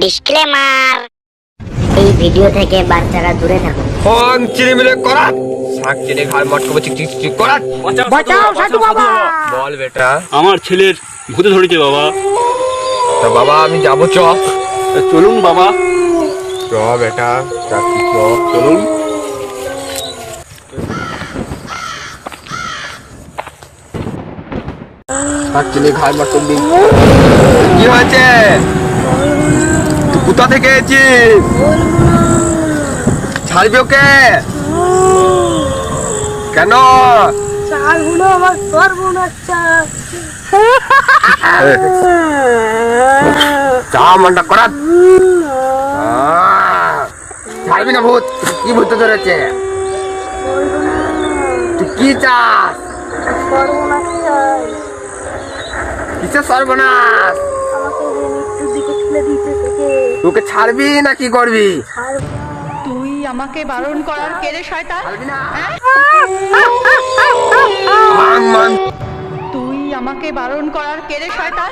Disclaimer এই video থেকে বাচ্চারা দূরে থাকুন। ফোন চিলিমিলি করাত শাক চিনি ঘাড় মটকে চিক চিক চিক করাত। বাঁচাও সাধু বাবা বল বেটা। আমার ছেলের ভূতে ধরেছে বাবা। তা বাবা আমি যাব চ। চলুন বাবা। চ বেটা চাচ্ছি চ। চলুন। শাক চিনি ঘাড় মটকে দিন কি হয়েছে? কোথা থেকে এসেছিস? ছাড়বি ওকে? কেন? মনটা করাত ছাড়বি না ভূত কি ভূত ধরেছে তুই কি চাস? কিসের সর্বনাশ? আমাকে মৃত্যুর দিকে ঠেলে তোকে ছাড়বি না কি করবি? তুই আমাকে বারণ করার কেড়ে শয়তান? মান মান। তুই আমাকে বারণ করার কেড়ে শয়তান?